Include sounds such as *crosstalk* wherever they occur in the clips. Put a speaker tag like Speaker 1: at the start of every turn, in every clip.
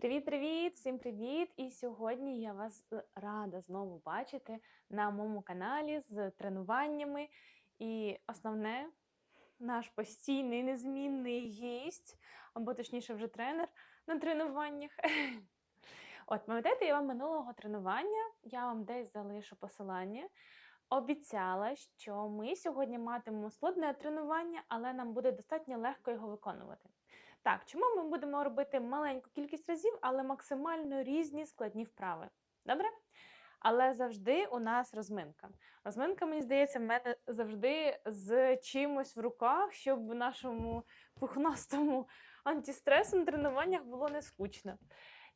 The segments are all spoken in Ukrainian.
Speaker 1: Привіт-привіт! Всім привіт! І сьогодні я вас е, рада знову бачити на моєму каналі з тренуваннями. І основне, наш постійний незмінний гість, або точніше, вже тренер на тренуваннях. *laughs* От, пам'ятаєте, я вам минулого тренування, я вам десь залишу посилання. Обіцяла, що ми сьогодні матимемо складне тренування, але нам буде достатньо легко його виконувати. Так, чому ми будемо робити маленьку кількість разів, але максимально різні складні вправи? Добре? Але завжди у нас розминка. Розминка, мені здається, в мене завжди з чимось в руках, щоб в нашому пухнастому антистресу на тренуваннях було не скучно.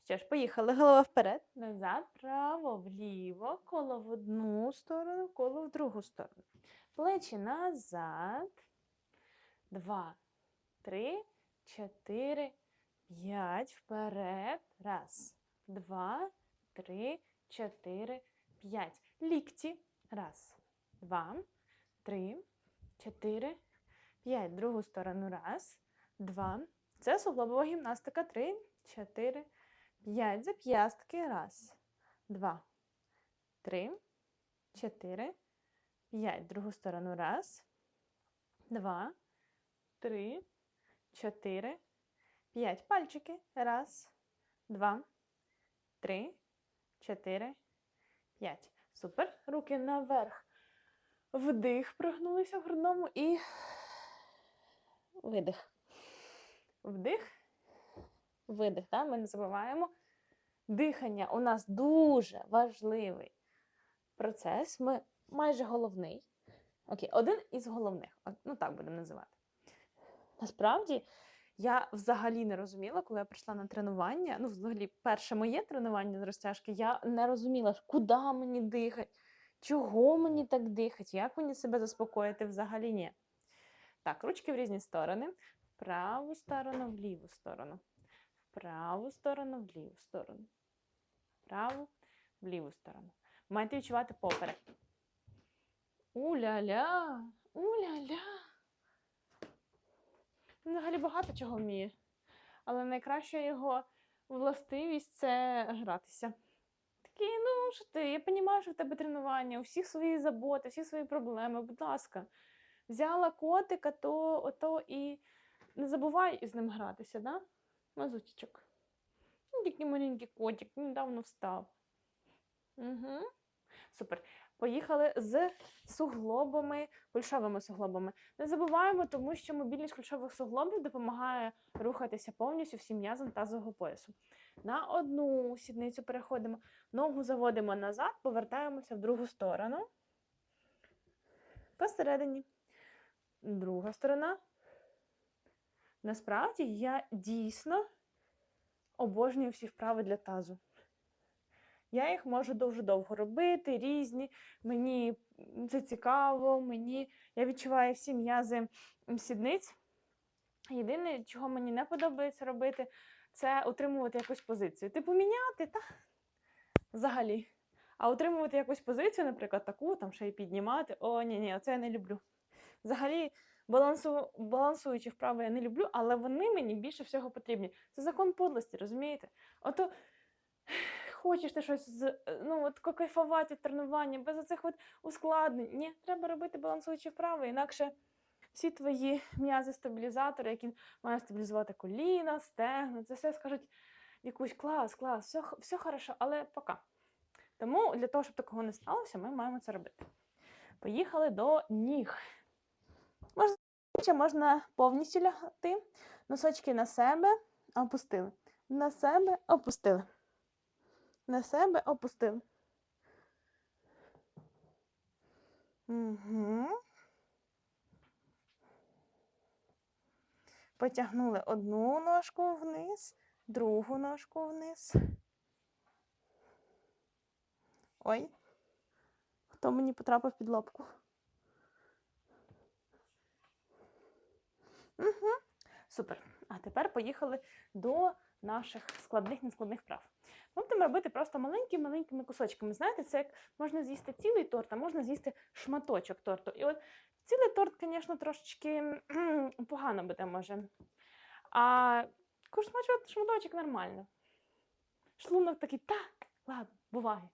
Speaker 1: Що ж, поїхали. Голова вперед, назад, право, вліво, коло в одну сторону, коло в другу сторону. Плечі назад. Два, три, чотири, п'ять. Вперед. Раз, два, три, чотири, п'ять. Лікті. Раз, два, три, чотири, п'ять. Другу сторону. Раз, два. Це суглобова гімнастика. Три, чотири, п'ять. Зап'ястки. Раз, два, три, чотири, п'ять. Другу сторону. Раз, два, три, чотири, п'ять. Пальчики. Раз, два, три, чотири, п'ять. Супер. Руки наверх. Вдих, прогнулися в грудному і видих. Вдих, видих. Да? Ми не забуваємо. Дихання у нас дуже важливий процес. Ми майже головний. Окей, один із головних. Ну так будемо називати. Насправді, я взагалі не розуміла, коли я прийшла на тренування. Ну, взагалі, перше моє тренування з розтяжки, я не розуміла, куди мені дихати, чого мені так дихати, як мені себе заспокоїти взагалі ні. Так, ручки в різні сторони. В праву сторону, в ліву сторону. В праву сторону, в ліву сторону. В праву, в ліву сторону. Маєте відчувати поперек. У-ля-ля, у-ля-ля. Він взагалі багато чого вміє. Але найкраща його властивість це гратися. Такий, ну що ти, я розумію, що в тебе тренування, у всіх свої заботи, всі свої проблеми, будь ласка. Взяла котика, то ото і не забувай із ним гратися, да? Мазутічок. Ну, такий маленький котик, недавно встав. Угу. Супер. Поїхали з суглобами, кульшовими суглобами. Не забуваємо, тому що мобільність кульшових суглобів допомагає рухатися повністю всім м'язом тазового поясу. На одну сідницю переходимо, ногу заводимо назад, повертаємося в другу сторону. Посередині. Друга сторона. Насправді я дійсно обожнюю всі вправи для тазу. Я їх можу дуже довго робити, різні. Мені це цікаво, мені я відчуваю всі м'язи сідниць. Єдине, чого мені не подобається робити, це утримувати якусь позицію. Типу міняти, та взагалі. А утримувати якусь позицію, наприклад, таку, там ще й піднімати. О, ні, ні, оце я не люблю. Взагалі, балансу, балансуючі вправи я не люблю, але вони мені більше всього потрібні. Це закон подлості, розумієте? Ото хочеш ти щось з ну от кайфувати тренування, без оцих от ускладнень. Ні, треба робити балансуючі вправи, інакше всі твої м'язи-стабілізатори, які мають стабілізувати коліна, стегна, це все скажуть якусь клас, клас, все, все хорошо, але пока. Тому для того, щоб такого не сталося, ми маємо це робити. Поїхали до ніг. Можна, можна повністю лягати, носочки на себе опустили. На себе опустили на себе опустили. Угу. Потягнули одну ножку вниз, другу ножку вниз. Ой, хто мені потрапив під лапку? Угу. Супер. А тепер поїхали до наших складних нескладних вправ. Ми будемо робити просто маленькими-маленькими кусочками. Знаєте, це як можна з'їсти цілий торт, а можна з'їсти шматочок торту. І от цілий торт, звісно, трошечки погано буде може. А шматочок нормально. шлунок такий, так, ладно, буває.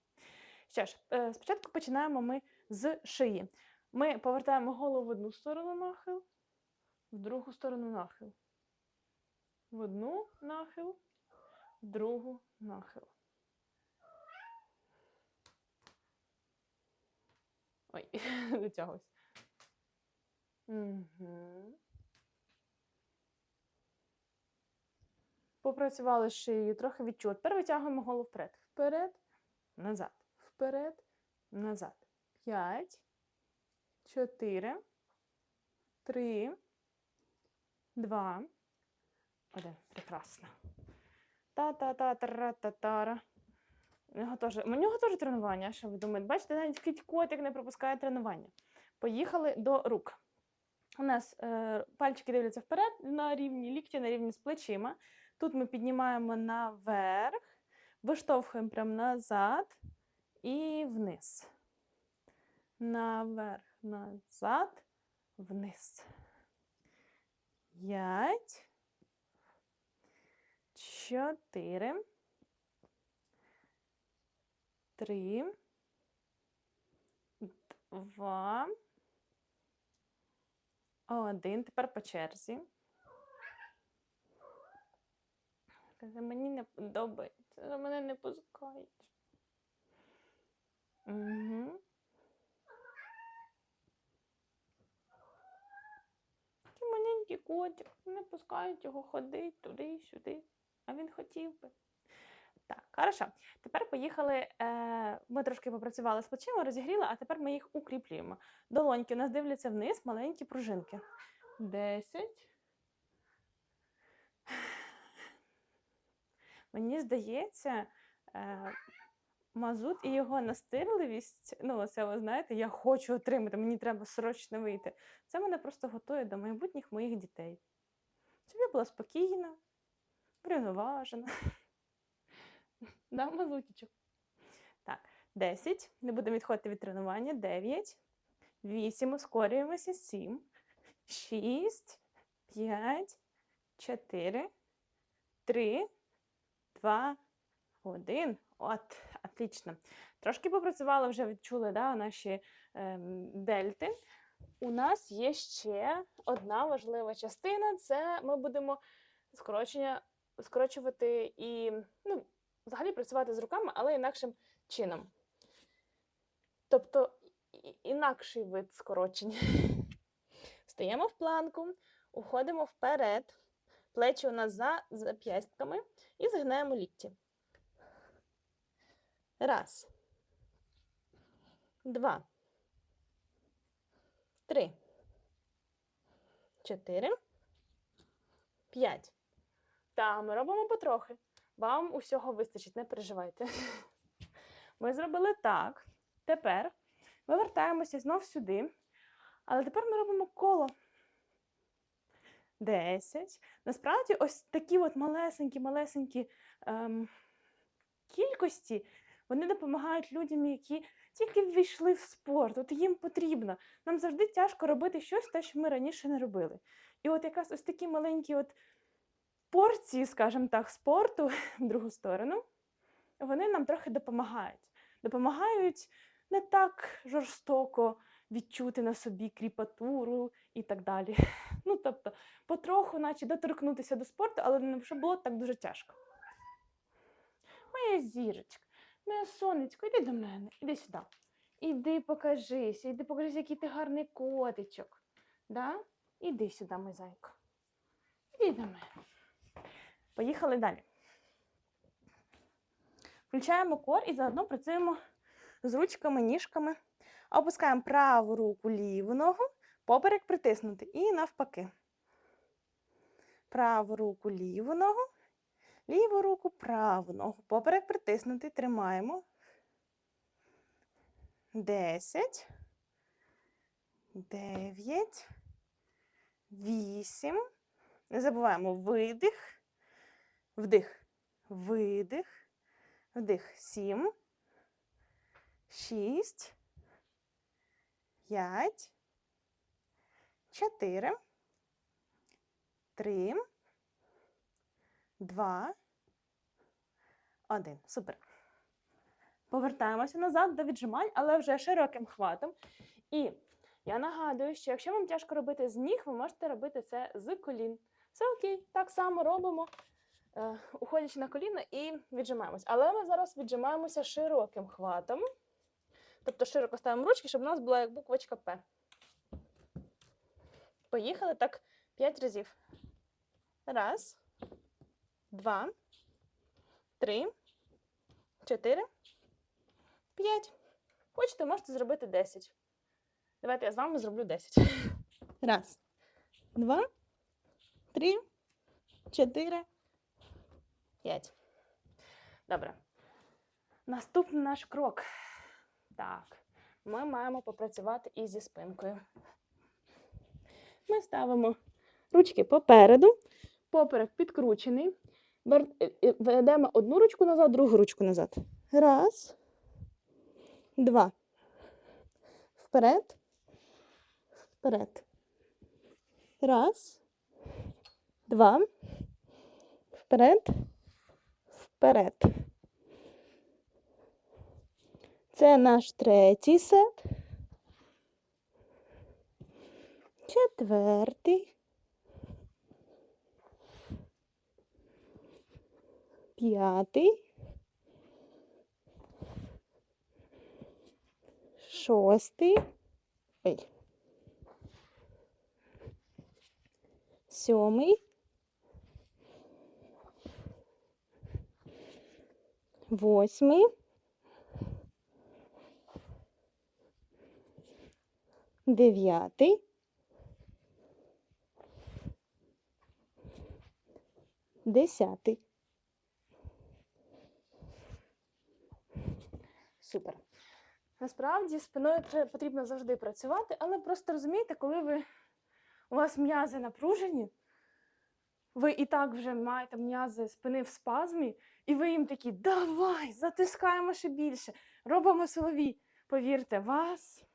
Speaker 1: Що ж, е, спочатку починаємо ми з шиї. Ми повертаємо голову в одну сторону нахил, в другу сторону нахил. В одну нахил, другу нахил. Ой, *laughs* дотягусь. Угу. Попрацювали шиєю, трохи відчули. Тепер витягуємо голову вперед. Вперед, назад. Вперед, назад. П'ять, чотири, три, два, один. Прекрасно. Та-та-та-тара-та-тара. У нього теж, тренування, що ви думаєте? Бачите, навіть кить котик не пропускає тренування. Поїхали до рук. У нас е, пальчики дивляться вперед на рівні лікті, на рівні з плечима. Тут ми піднімаємо наверх, виштовхуємо прямо назад і вниз. Наверх, назад, вниз. П'ять. Чотири. Три. Два. Один. Тепер по черзі. Каже, мені не подобається, мене не пускають. Угу. Маленький котик, не пускають його ходити туди і сюди. А він хотів би. Так, хорошо. Тепер поїхали. Е, Ми трошки попрацювали з плечима, розігріли, а тепер ми їх укріплюємо. Долоньки у нас дивляться вниз, маленькі пружинки. Десять. Мені здається, е, мазут і його настирливість, ну, це ви знаєте, я хочу отримати, мені треба срочно вийти. Це мене просто готує до майбутніх моїх дітей. Щоб я була спокійна, врівноважена. *laughs* Да, мазутічок. Так, 10. Не будемо відходити від тренування. 9, 8, ускорюємося, 7, 6, 5, 4, 3, 2, 1. От, отлично. Трошки попрацювали, вже відчули да, наші ем, дельти. У нас є ще одна важлива частина це ми будемо скорочення, скорочувати і ну, взагалі працювати з руками, але інакшим чином. Тобто інакший вид скорочення. *laughs* Стаємо в планку, уходимо вперед, плечі у нас за зап'ястками і згинаємо лікті. Раз. Два. Три. Чотири. П'ять. Та ми робимо потрохи. Вам усього вистачить, не переживайте. *laughs* Ми зробили так. Тепер ми вертаємося знов сюди. Але тепер ми робимо коло. 10. Насправді, ось такі от малесенькі-малесенькі ем, кількості вони допомагають людям, які тільки ввійшли в спорт. От їм потрібно. Нам завжди тяжко робити щось, те, що ми раніше не робили. І от якраз ось такі маленькі от порції, скажімо так, спорту *laughs* в другу сторону, вони нам трохи допомагають. Допомагають не так жорстоко відчути на собі кріпатуру і так далі. *laughs* Ну, тобто, потроху, наче доторкнутися до спорту, але не щоб було так дуже тяжко. Моя зірочка, моя сонечко, іди до мене, іди сюди. Іди покажися, іди покажися, який ти гарний котичок. Да? Іди сюди, мій зайко. Іди до мене. Поїхали далі. Включаємо кор і заодно працюємо з ручками, ніжками. Опускаємо праву руку, ліву ногу, поперек притиснути. І навпаки. Праву руку, ліву ногу, ліву руку, праву ногу. Поперек притиснути. Тримаємо. 10, 9, 8. Не забуваємо видих, вдих, видих, вдих. 7, 6, 5, 4, 3, 2, один. Супер. Повертаємося назад до віджимань, але вже широким хватом. І я нагадую, що якщо вам тяжко робити з ніг, ви можете робити це з колін. Все окей, так само робимо, уходячи на коліна і віджимаємось. Але ми зараз віджимаємося широким хватом. Тобто широко ставимо ручки, щоб у нас була як буквочка П. Поїхали так 5 разів. Раз, два, три, чотири, п'ять. Хочете, можете зробити 10. Давайте я з вами зроблю 10. Раз, два, три, чотири, п'ять. Добре. Наступний наш крок. Так, ми маємо попрацювати і зі спинкою. Ми ставимо ручки попереду, поперек підкручений. Е, е, Ведемо одну ручку назад, другу ручку назад. Раз, два. Вперед. Вперед. Раз. Два. Вперед. Вперед. Це наш третій сет. Четвертий. П'ятий. Шостий. Ой. Сьомий. Восьмий. Дев'ятий. Десятий. Супер. Насправді спиною потрібно завжди працювати, але просто розумієте, коли ви у вас м'язи напружені, ви і так вже маєте м'язи спини в спазмі, і ви їм такі, давай, затискаємо ще більше, робимо силові. Повірте, вас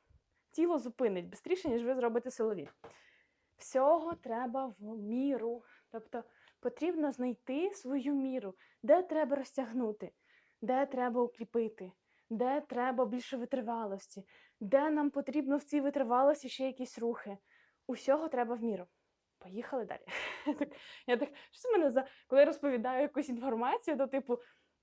Speaker 1: тіло зупинить швидше, ніж ви зробите силові. Всього треба в міру. Тобто потрібно знайти свою міру, де треба розтягнути, де треба укріпити, де треба більше витривалості, де нам потрібно в цій витривалості ще якісь рухи. Усього треба в міру. Поїхали далі. *laughs* Я так, що мене за коли я розповідаю якусь інформацію, то типу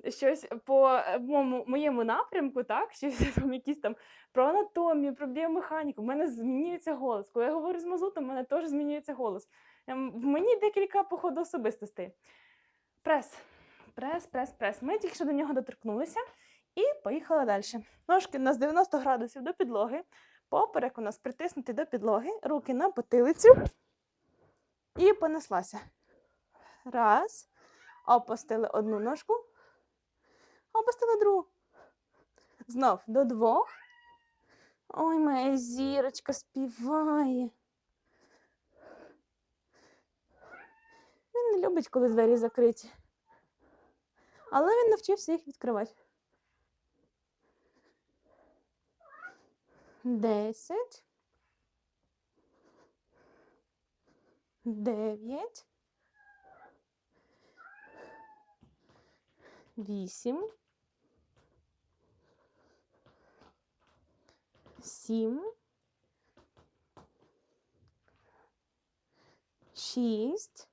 Speaker 1: щось по е, моєму, напрямку, так, щось *laughs* там якісь там про анатомію, про біомеханіку. У мене змінюється голос. Коли я говорю з мазутом, у мене теж змінюється голос. Ем, В мені декілька походу особистостей. Прес. Прес, прес, прес. Ми тільки що до нього доторкнулися і поїхали далі. Ножки у нас 90 градусів до підлоги. Поперек у нас притиснутий до підлоги, руки на потилицю. І понеслася. Раз. Опустили одну ножку. Опустили другу. Знов до двох. Ой, моя зірочка співає. Він не любить, коли двері закриті. Але він навчився їх відкривати. Десять. Дев'ять. Вісім. Сім. Шість.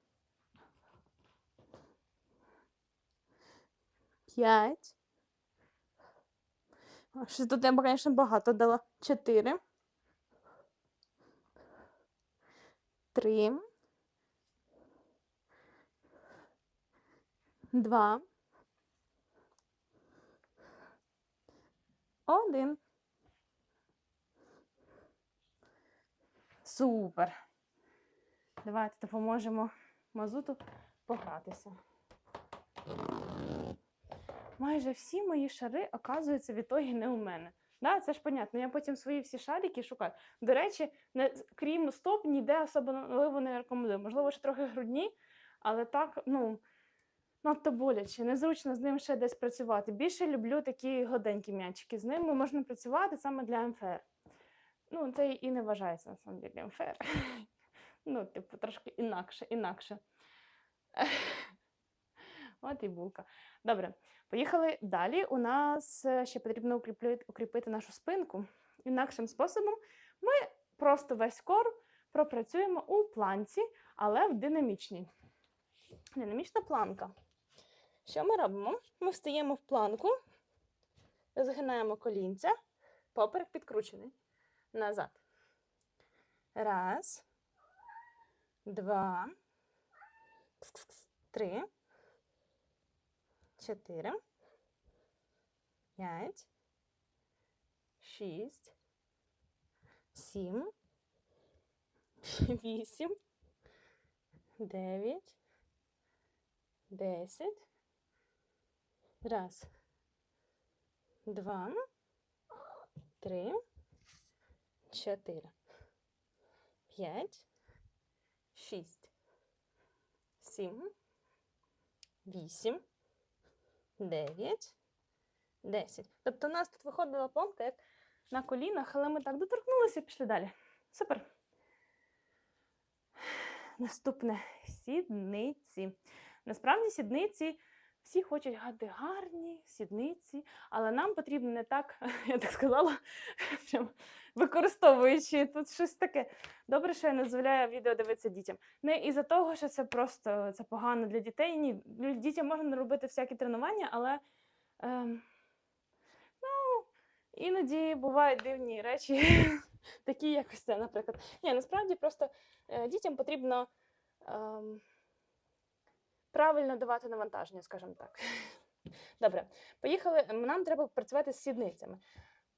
Speaker 1: П'ять. Щось тут я, звісно, багато дала. Чотири. Три. Два. Один. Супер. Давайте допоможемо мазуту погратися. Майже всі мої шари, оказуються, в ітогі не у мене. Да, це ж понятно. Я потім свої всі шарики шукаю. До речі, не, крім стоп, ніде особливо не рекомендую. Можливо, ще трохи грудні, але так, ну, надто боляче. Незручно з ним ще десь працювати. Більше люблю такі годенькі м'ячики. З ними можна працювати саме для МФР. Ну, це і не вважається на самом деле МФР. *laughs* Ну, типу, трошки інакше, інакше. *laughs* От і булка. Добре, поїхали далі. У нас е, ще потрібно укріпити, нашу спинку. Інакшим способом ми просто весь кор пропрацюємо у планці, але в динамічній. Динамічна планка. Що ми робимо? Ми встаємо в планку, згинаємо колінця, поперек підкручений. Назад. Раз. Два. Три. Чотири. П'ять. Шість. Сім. Вісім. Дев'ять. Десять. Раз. Два. Три. Чотири. П'ять. Шість. Сім. Вісім. Дев'ять. Десять. Тобто у нас тут виходила планка як на колінах, але ми так доторкнулися і пішли далі. Супер. Наступне сідниці. Насправді сідниці всі хочуть гати гарні сідниці, але нам потрібно не так, *laughs* я так сказала, *laughs* прям використовуючи тут щось таке. Добре, що я не дозволяю відео дивитися дітям. Не із-за того, що це просто це погано для дітей. Ні, дітям можна робити всякі тренування, але ем, ну, іноді бувають дивні речі, *laughs* такі як це, наприклад. Ні, насправді просто е, дітям потрібно. Ем, правильно давати навантаження, скажімо так. *laughs* Добре, поїхали. Нам треба працювати з сідницями.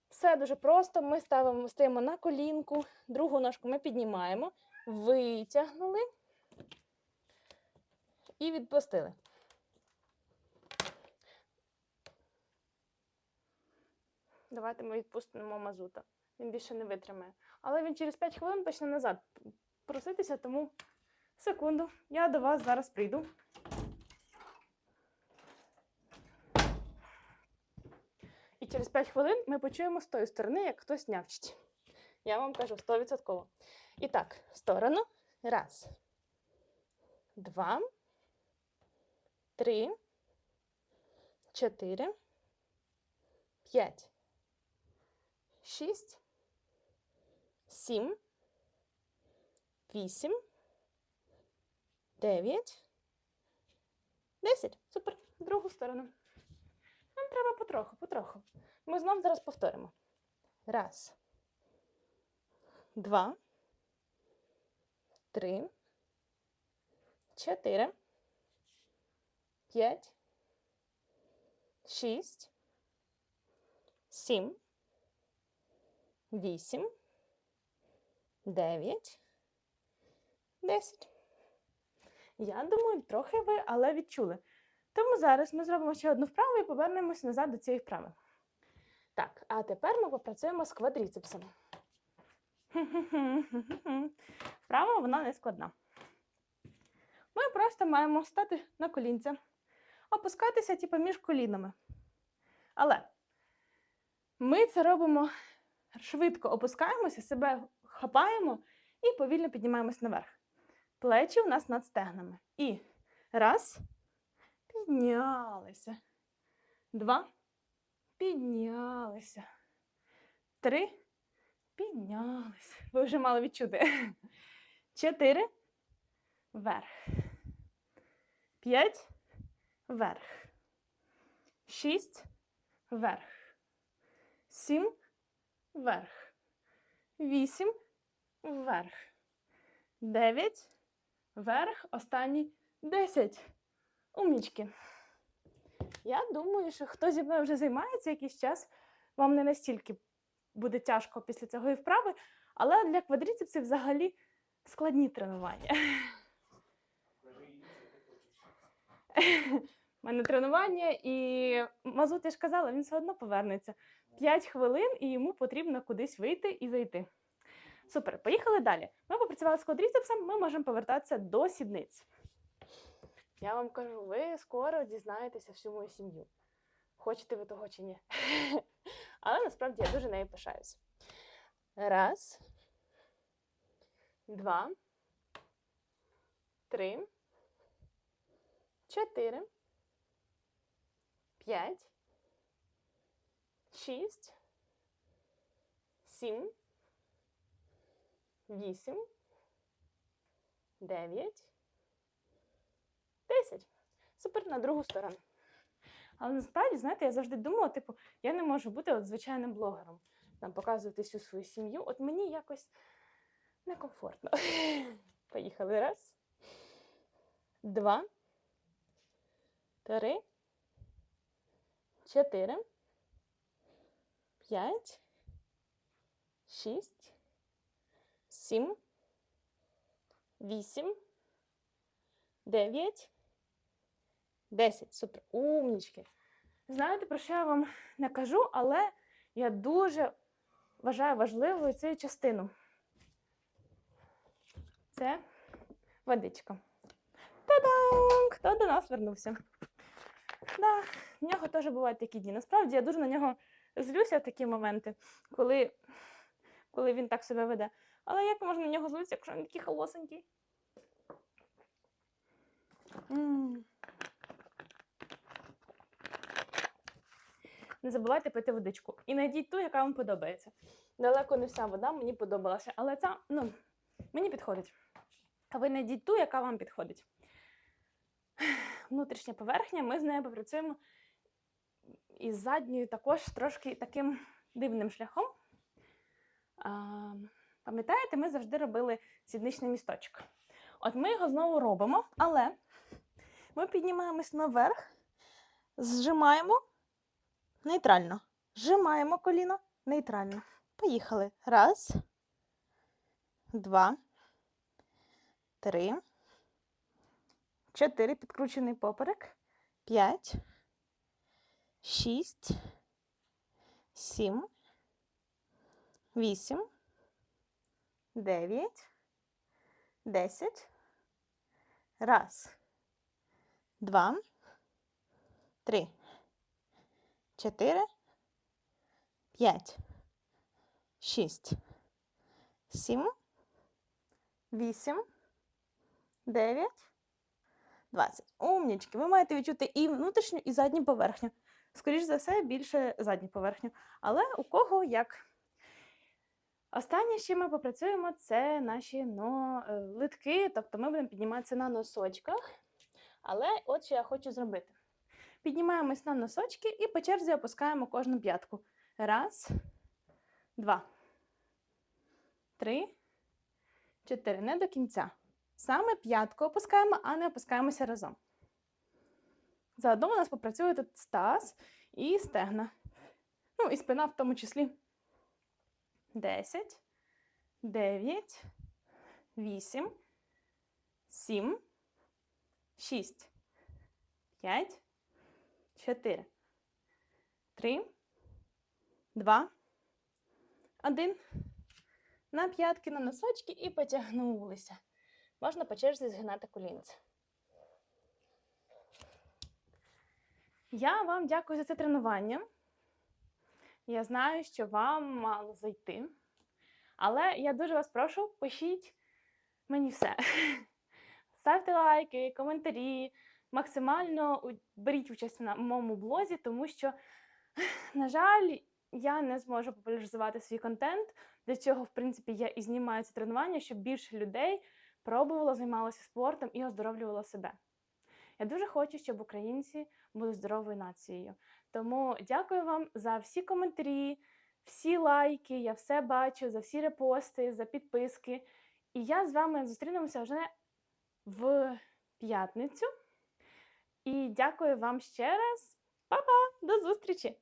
Speaker 1: Все дуже просто. Ми ставимо, стоїмо на колінку, другу ножку ми піднімаємо, витягнули і відпустили. Давайте ми відпустимо мазута. Він більше не витримає. Але він через 5 хвилин почне назад проситися, тому секунду, я до вас зараз прийду. Через 5 хвилин ми почуємо з тої сторони, як хтось нявчить. Я вам кажу 100%. І так, в сторону. Раз. Два. Три. Чотири. П'ять. Шість. Сім. Вісім. Дев'ять. Десять. Супер. Другу сторону. Треба потроху, потроху. Ми знов зараз повторимо. Раз. Два. Три. Чотири. П'ять. Шість. Сім. Вісім. Дев'ять. Десять. Я думаю, трохи ви, але відчули. Тому зараз ми зробимо ще одну вправу і повернемось назад до цієї вправи. Так, а тепер ми попрацюємо з квадріцепсом. *laughs* Вправа вона не складна. Ми просто маємо стати на колінця, опускатися типу, між колінами. Але ми це робимо швидко опускаємося, себе хапаємо і повільно піднімаємось наверх. Плечі у нас над стегнами. І раз. Піднялися. Два. Піднялися. Три. Піднялися. Ви вже мали відчути. Чотири. Вверх. П'ять. Вверх. Шість. Вверх. Сім. Вверх. Вісім. Вверх. Дев'ять. Вверх. Останній. Десять. Умнічки. Я думаю, що хто зі мною вже займається якийсь час, вам не настільки буде тяжко після цього і вправи, але для квадріцепсів взагалі складні тренування. У мене тренування і мазут, я ж казала, він все одно повернеться. 5 хвилин і йому потрібно кудись вийти і зайти. Супер, поїхали далі. Ми попрацювали з квадріцепсом, ми можемо повертатися до сідниць. Я вам кажу, ви скоро дізнаєтеся всю мою сім'ю. Хочете ви того чи ні. *laughs* Але насправді я дуже нею пишаюсь. Раз. Два. Три. Чотири. 5, 6, 7, 8, 9, 10. Супер на другу сторону. Але насправді, знаєте, я завжди думала, типу, я не можу бути от звичайним блогером, там показувати всю свою сім'ю. От мені якось некомфортно. *laughs* Поїхали. Раз, два, три, чотири, п'ять, шість, сім, вісім, дев'ять, десять. Супер. Умнічки. Знаєте, про що я вам не кажу, але я дуже вважаю важливою цю частину. Це водичка. Та-дам! Хто до нас вернувся? Да, в нього теж бувають такі дні. Насправді я дуже на нього злюся в такі моменти, коли, коли він так себе веде. Але як можна на нього злитися, якщо він такий холосенький? М. Не забувайте пити водичку. І знайдіть ту, яка вам подобається. Далеко не вся вода мені подобалася, але ця, ну, мені підходить. А ви знайдіть ту, яка вам підходить. Внутрішня поверхня, ми з нею попрацюємо із задньою також трошки таким дивним шляхом. А, пам'ятаєте, ми завжди робили сідничний місточок. От ми його знову робимо, але ми піднімаємось наверх, зжимаємо нейтрально. Зжимаємо коліно нейтрально. Поїхали. Раз, два, три, чотири. Підкручений поперек. П'ять, шість, сім, вісім, дев'ять, десять. Раз, два, три, чотири, п'ять, шість, сім, вісім, дев'ять, двадцять. Умнічки. Ви маєте відчути і внутрішню, і задню поверхню. Скоріше за все, більше задню поверхню. Але у кого як. Останнє, чим ми попрацюємо, це наші но, литки, тобто ми будемо підніматися на носочках. Але от що я хочу зробити. Піднімаємось на носочки і по черзі опускаємо кожну п'ятку. Раз, два, три, чотири. Не до кінця. Саме п'ятку опускаємо, а не опускаємося разом. Заодно у нас попрацює тут стаз і стегна. Ну, і спина в тому числі. 10, 9, 8, 7, 6, 5, 4, 3, 2, 1. На п'ятки на носочки і потягнулися. Можна по черзі згинати колінце. Я вам дякую за це тренування. Я знаю, що вам мало зайти. Але я дуже вас прошу, пишіть мені все. *laughs* Ставте лайки, коментарі, максимально беріть участь на моєму блозі, тому що, на жаль, я не зможу популяризувати свій контент, для чого, в принципі, я і знімаю ці тренування, щоб більше людей пробувало, займалося спортом і оздоровлювало себе. Я дуже хочу, щоб українці були здоровою нацією. Тому дякую вам за всі коментарі, всі лайки, я все бачу, за всі репости, за підписки. І я з вами зустрінемося вже в п'ятницю. І дякую вам ще раз. Па-па! До зустрічі!